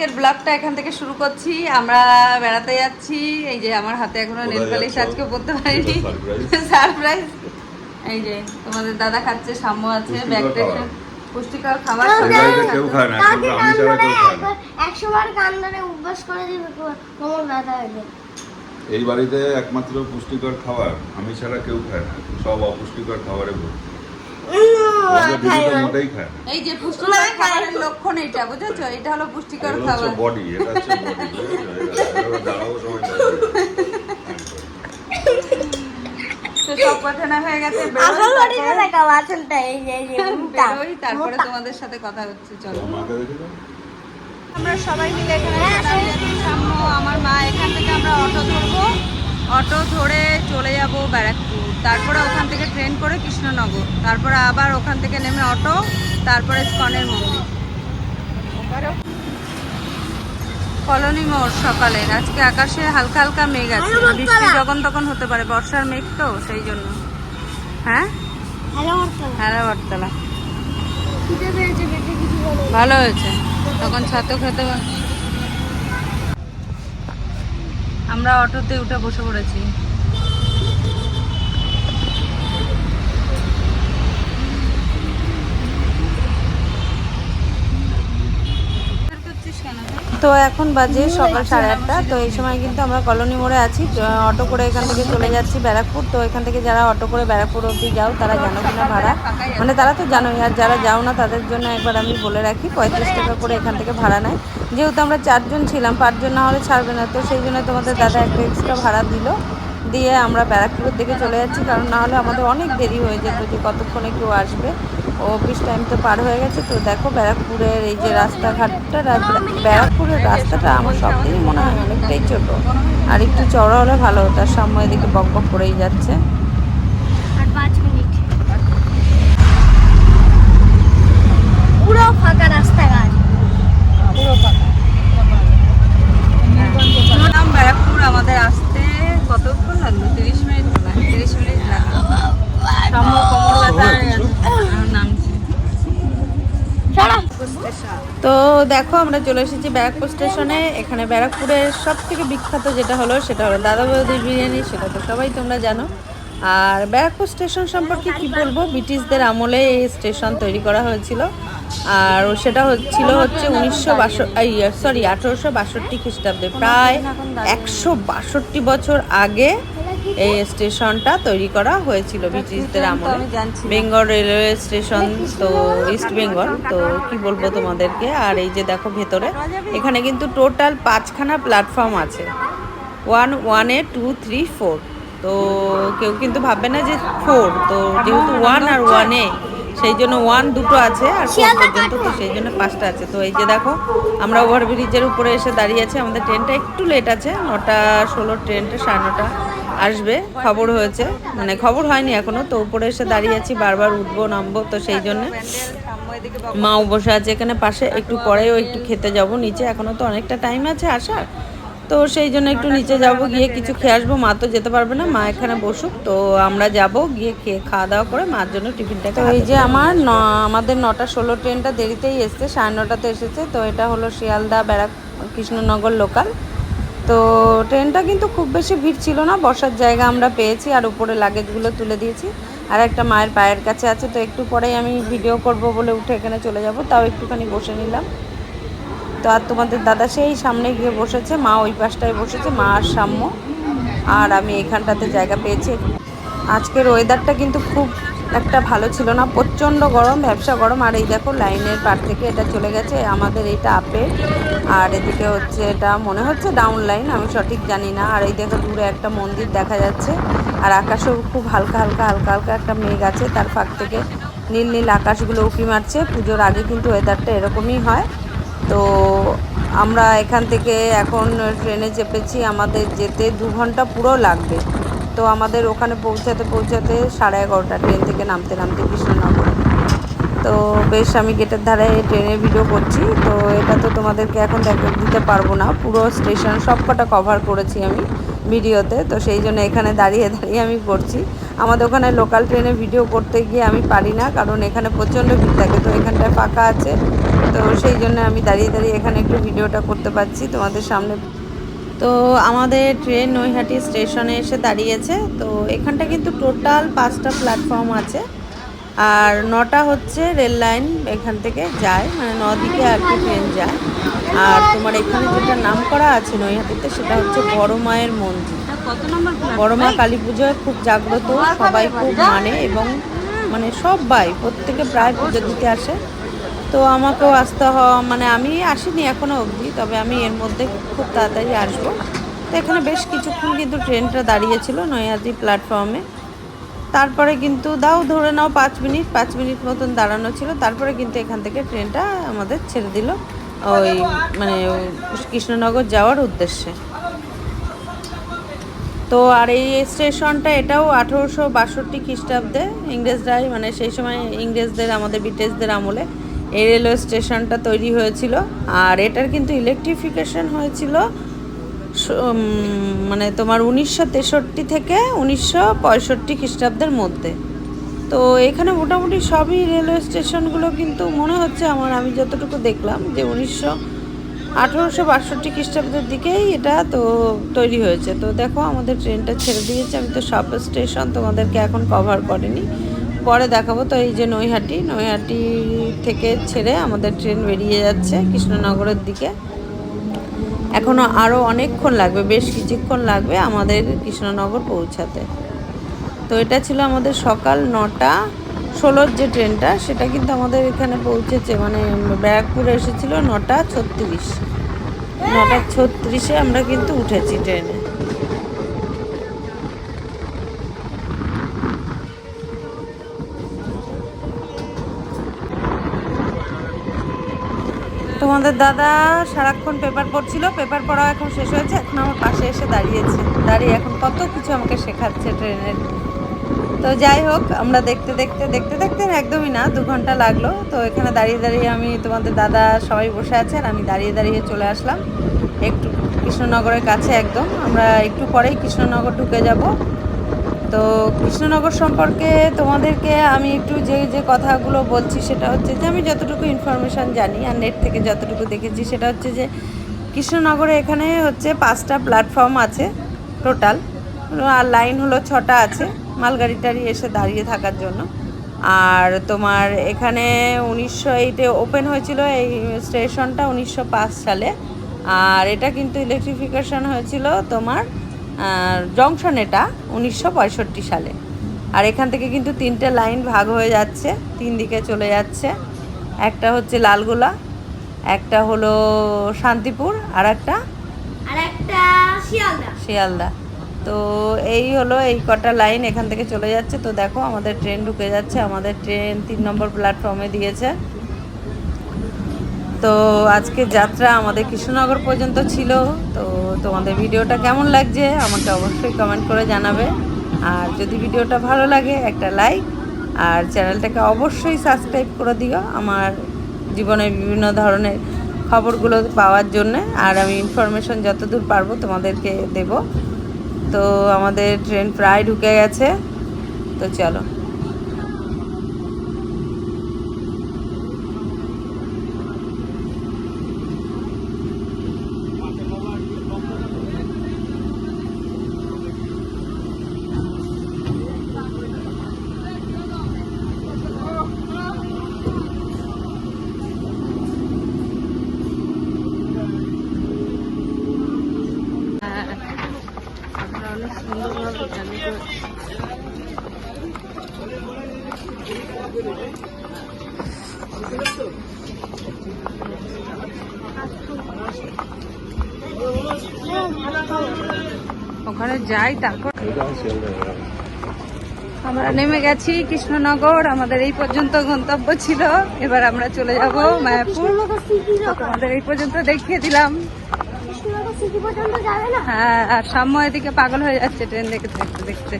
আজকের ব্লগটা এখান থেকে শুরু করছি। আমরা বেড়াতে যাচ্ছি। এই যে আমার হাতে এখনও নেল পালিশ আজকে পড়তে পারিনি। সারপ্রাইজ এই যে তোমাদের দাদা খাচ্ছে সাম্য আছে ব্যাগটা খাবার। পুষ্টিকর খাবার এই বাড়িতে কেউ খায় না আমি ছাড়া কেউ খায় না। একশো বার কান ধরে অভ্যাস করে দিবে কোমর ব্যথা এই বাড়িতে একমাত্র পুষ্টিকর খাবার আমি ছাড়া কেউ খায় না সব অপুষ্টিকর খাবারে ভর্তি। মোটেই খায়। না এই যে পুষ্টিকর খাবারের লক্ষণ এটা বুঝেছ? এটা হলো পুষ্টিকর খাবার। বডি এটা হচ্ছে বডি দাঁড়াবো সময় তো সব কথা না হয়ে গেছে আসল এই যে এই যে মুখটা বেরোই তারপরে তোমাদের সাথে কথা হচ্ছে চলো। আমরা সবাই মিলে এখানে আছি। সাম্য আমার মা এখান থেকে আমরা অটো ধরবো। অটো ধরে চলে যাব ব্যারাকপুর। তারপরে ওখান থেকে ট্রেন করে কৃষ্ণনগর। তারপরে আবার ওখান থেকে নেমে অটো তারপরে স্কনের মন্দির। কলোনি মোড় সকালে। আজকে আকাশে হালকা হালকা মেঘ আছে। বৃষ্টি যখন তখন হতে পারে। বর্ষার মেঘ তো সেই জন্য। হ্যাঁ? হ্যাঁ বটতলা। ভালো হয়েছে। তখন ছাতু খেতে আমরা অটোতে উঠে বসে পড়েছি। তো এখন বাজে সকাল সাড়ে আটটা। তো এই সময় কিন্তু আমরা কলোনি মোড়ে আছি। অটো করে এখান থেকে চলে যাচ্ছি ব্যারাকপুর। তো এখান থেকে যারা অটো করে ব্যারাকপুর অবধি যাও, তারা জানো কিনা ভাড়া। মানে তারা তো জানোই, আর যারা যাও না, তাদের জন্য একবার আমি বলে রাখি, পঁয়ত্রিশ টাকা করে এখান থেকে ভাড়া নেয়। যেহেতু আমরা চারজন ছিলাম পাঁচজন না হলে ছাড়বে না। তো সেই জন্য তোমাদের দাদা একটা এক্সট্রা ভাড়া দিল। দিয়ে আমরা ব্যারাকপুরের দিকে চলে যাচ্ছি। কারণ না হলে আমাদের অনেক দেরি হয়ে যেত যে কতক্ষণে কেউ আসবে। অফিস টাইম তো পার হয়ে গেছে, তো দেখো ব্যারাকপুরের এই যে রাস্তাঘাটটা ব্যারাকপুরের রাস্তাটা আমার সব মনে হয় অনেকটাই ছোটো। আর একটু চড়া হলে ভালো হতো, আর সামনে এদিকে বক বক করেই যাচ্ছে আর পাঁচ মিনিট পুরো ফাঁকা রাস্তাঘাট পুরো ফাঁকা নাম ব্যারাকপুর আমাদের আসতে কতক্ষণ লাগল তিরিশ মিনিট না তিরিশ মিনিট লাগল সাম্য কোমর ব্যথা এখন নামছি তো দেখো, আমরা চলে এসেছি ব্যারাকপুর স্টেশনে। এখানে ব্যারাকপুরের সব থেকে বিখ্যাত যেটা হলো, সেটা হলো দাদা বৌদির বিরিয়ানি, সেটা তো সবাই তোমরা জানো। আর ব্যারাকপুর স্টেশন সম্পর্কে কি বলব, ব্রিটিশদের আমলে এই স্টেশন তৈরি করা হয়েছিল। আর সেটা হচ্ছিল হচ্ছে উনিশশো সরি, আঠেরোশো বাষট্টি খ্রিস্টাব্দে। প্রায় একশো বাষট্টি বছর আগে এই স্টেশনটা তৈরি করা হয়েছিল ব্রিটিশদের আমলে। বেঙ্গল রেলওয়ে স্টেশন তো ইস্ট বেঙ্গল তো কি বলব তোমাদেরকে? আর এই যে দেখো ভেতরে এখানে কিন্তু টোটাল পাঁচখানা প্ল্যাটফর্ম আছে। ওয়ান ওয়ানে টু থ্রি ফোর। তো কেউ কিন্তু ভাববে না যে ফোর তো যেহেতু ওয়ান আর ওয়ানে সেই জন্য ওয়ান দুটো আছে আর ফোর পর্যন্ত তো সেই জন্য পাঁচটা আছে। তো এই যে দেখো আমরা ওভারব্রিজের উপরে এসে দাঁড়িয়ে আছি। আমাদের ট্রেনটা একটু লেট আছে নটা ষোলো ট্রেনটা সাড়ে নটা। আসবে খবর হয়েছে। মানে খবর হয়নি এখনও তো উপরে এসে দাঁড়িয়ে আছি বারবার উঠবো নামবো তো সেই জন্য। মাও বসে আছে এখানে পাশে একটু পরেও একটু খেতে যাব নিচে এখনও তো অনেকটা টাইম আছে আসার। তো সেই জন্য একটু নিচে যাব গিয়ে কিছু খেয়ে আসব মা তো যেতে পারবে না মা এখানে বসুক তো আমরা যাব গিয়ে খেয়ে খাওয়া দাওয়া করে মার জন্য টিফিনটা তো এই যে আমার ন আমাদের নটা ষোলো ট্রেনটা দেরিতেই এসছে সাড়ে নটাতে এসেছে তো এটা হলো শিয়ালদা ব্যারাক কৃষ্ণনগর লোকাল তো ট্রেনটা কিন্তু খুব বেশি ভিড় ছিল না, বসার জায়গা আমরা পেয়েছি আর উপরে লাগেজগুলো তুলে দিয়েছি। আর একটা মায়ের পায়ের কাছে আছে, তো একটু পরেই আমি ভিডিও করব বলে উঠে এখানে চলে যাব, তাও একটুখানি বসে নিলাম। তো আর তোমাদের দাদা সেই সামনে গিয়ে বসেছে, মা ওই পাশটায় বসেছে, মা আর সাম্য। আর আমি এখানটাতে জায়গা পেয়েছি। আজকের ওয়েদারটা কিন্তু খুব একটা ভালো ছিল না, প্রচণ্ড গরম, ব্যবসা গরম, আর এই দেখো লাইনের পার থেকে এটা চলে গেছে, আমাদের এইটা আপে, আর এদিকে হচ্ছে এটা মনে হচ্ছে ডাউন লাইন আমি সঠিক জানি না, আর এই দেখো দূরে একটা মন্দির দেখা যাচ্ছে, আর আকাশেও খুব হালকা হালকা হালকা হালকা একটা মেঘ আছে, তার ফাঁক থেকে নীল নীল আকাশগুলো উঁকি মারছে, পুজোর আগে কিন্তু ওয়েদারটা এরকমই হয়, তো আমরা এখান থেকে এখন ট্রেনে চেপেছি, আমাদের যেতে দু ঘণ্টা পুরো লাগবে। তো আমাদের ওখানে পৌঁছাতে পৌঁছাতে সাড়ে এগারোটা ট্রেন থেকে নামতে নামতে কৃষ্ণনগর। তো বেশ আমি গেটের ধারে ট্রেনের ভিডিও করছি। তো এটা তো তোমাদেরকে এখন দেখা দিতে পারব না। পুরো স্টেশন সব কটা কভার করেছি আমি ভিডিওতে। তো সেই জন্য এখানে দাঁড়িয়ে দাঁড়িয়ে আমি করছি। আমাদের ওখানে লোকাল ট্রেনে ভিডিও করতে গিয়ে আমি পারি না, কারণ এখানে প্রচণ্ড ভিড় থাকে। তো এখানটায় ফাঁকা আছে। তো তো সেই জন্য আমি দাঁড়িয়ে দাঁড়িয়ে এখানে একটু ভিডিওটা করতে পারছি। তোমাদের সামনে তো আমাদের ট্রেন নৈহাটি স্টেশনে এসে দাঁড়িয়েছে। তো এখানটা কিন্তু টোটাল পাঁচটা প্ল্যাটফর্ম আছে। আর নটা হচ্ছে রেল লাইন এখান থেকে যায় মানে নদিকে আর কি ট্রেন যায়। আর তোমার এখানে যেটা নাম করা আছে নৈহাটিতে সেটা হচ্ছে বড় মায়ের মন্দির। বড় মা কালী পুজোয় খুব জাগ্রত সবাই খুব মানে এবং মানে সবাই প্রত্যেকে প্রায় পুজো দিতে আসে। তো আমাকেও আসতে হওয়া মানে আমি আসিনি এখনও অবধি, তবে আমি এর মধ্যে খুব তাড়াতাড়ি আসব। তো এখানে বেশ কিছুক্ষণ কিন্তু ট্রেনটা দাঁড়িয়েছিল নৈহাটি প্ল্যাটফর্মে। তারপরে কিন্তু দাও ধরে নাও পাঁচ মিনিট পাঁচ মিনিট মতন দাঁড়ানো ছিল। তারপরে কিন্তু এখান থেকে ট্রেনটা আমাদের ছেড়ে দিল ওই মানে কৃষ্ণনগর যাওয়ার উদ্দেশ্যে। তো আর এই স্টেশনটা এটাও আঠেরোশো বাষট্টি খ্রিস্টাব্দে ইংরেজরাই মানে সেই সময় ইংরেজদের, আমাদের ব্রিটিশদের আমলে এই রেলওয়ে স্টেশনটা তৈরি হয়েছিল আর এটার কিন্তু ইলেকট্রিফিকেশন হয়েছিল মানে তোমার উনিশশো তেষট্টি থেকে উনিশশো পঁয়ষট্টি খ্রিস্টাব্দের মধ্যে। তো এখানে মোটামুটি সবই রেলওয়ে স্টেশনগুলো কিন্তু মনে হচ্ছে আমার, আমি যতটুকু দেখলাম যে উনিশশো আঠেরোশো বাষট্টি খ্রিস্টাব্দের দিকেই এটা তো তৈরি হয়েছে। তো দেখো আমাদের ট্রেনটা ছেড়ে দিয়েছে, আমি তো সব স্টেশন তোমাদেরকে এখন কভার করিনি। পরে দেখাবো। তো এই যে নৈহাটি নৈহাটি থেকে ছেড়ে আমাদের ট্রেন বেরিয়ে যাচ্ছে কৃষ্ণনগরের দিকে। এখনও আরও অনেকক্ষণ লাগবে, বেশ কিছুক্ষণ লাগবে আমাদের কৃষ্ণনগর পৌঁছাতে। তো এটা ছিল আমাদের সকাল নটা। ষোলোর যে ট্রেনটা, সেটা কিন্তু আমাদের এখানে পৌঁছেছে মানে ব্যারাকপুরে এসেছিল নটা ছত্রিশ। নটা ছত্রিশে আমরা কিন্তু উঠেছি ট্রেনে। তোমাদের দাদা সারাক্ষণ পেপার পড়ছিল পেপার পড়া এখন শেষ হয়েছে, এখন আমার পাশে এসে দাঁড়িয়েছে। দাঁড়িয়ে এখন কত কিছু আমাকে শেখাচ্ছে ট্রেনের। তো যাই হোক, আমরা দেখতে দেখতে দেখতে দেখতে একদমই না, দু ঘণ্টা লাগল। তো এখানে দাঁড়িয়ে দাঁড়িয়ে আমি তোমাদের দাদা সবাই বসে আছে আর আমি দাঁড়িয়ে দাঁড়িয়ে চলে আসলাম। একটু কৃষ্ণনগরের কাছে একদম। আমরা একটু পরেই কৃষ্ণনগর ঢুকে যাব। তো কৃষ্ণনগর সম্পর্কে তোমাদেরকে আমি একটু যে যে কথাগুলো বলছি সেটা হচ্ছে যে, আমি যতটুকু ইনফরমেশান জানি আর নেট থেকে যতটুকু দেখেছি সেটা হচ্ছে যে, কৃষ্ণনগরে এখানে হচ্ছে পাঁচটা প্ল্যাটফর্ম আছে টোটাল আর লাইন হলো ছটা আছে মালগাড়ি টাড়ি এসে দাঁড়িয়ে থাকার জন্য। আর তোমার এখানে উনিশশো এইটে ওপেন হয়েছিল এই স্টেশনটা উনিশশো পাঁচ সালে। আর এটা কিন্তু ইলেকট্রিফিকেশন হয়েছিল তোমার জংশন এটা উনিশশো পঁয়ষট্টি সালে। আর এখান থেকে কিন্তু তিনটে লাইন ভাগ হয়ে যাচ্ছে তিন দিকে চলে যাচ্ছে। একটা হচ্ছে লালগোলা একটা হলো শান্তিপুর আর একটা শিয়ালদা। তো এই হলো এই কটা লাইন এখান থেকে চলে যাচ্ছে। তো দেখো আমাদের ট্রেন ঢুকে যাচ্ছে আমাদের ট্রেন তিন নম্বর প্ল্যাটফর্মে দিয়েছে। তো আজকে যাত্রা আমাদের কৃষ্ণনগর পর্যন্ত ছিল। তো তোমাদের ভিডিওটা কেমন লাগছে আমাকে অবশ্যই কমেন্ট করে জানাবে। আর যদি ভিডিওটা ভালো লাগে, একটা লাইক আর চ্যানেলটাকে অবশ্যই সাবস্ক্রাইব করে দিও আমার জীবনের বিভিন্ন ধরনের খবরগুলো পাওয়ার জন্য। আর আমি ইনফরমেশন যতদূর পারব তোমাদেরকে দেব। তো আমাদের ট্রেন প্রায় ঢুকে গেছে। তো চলো। ওখানে যাই তারপর আমরা নেমে গেছি কৃষ্ণনগর। আমাদের এই পর্যন্ত গন্তব্য ছিল। এবার আমরা চলে যাব মায়াপুর। তোমাদের এই পর্যন্ত দেখিয়ে দিলাম। হ্যাঁ আর সাম্য এদিকে পাগল হয়ে যাচ্ছে ট্রেন দেখতে দেখতে দেখতে।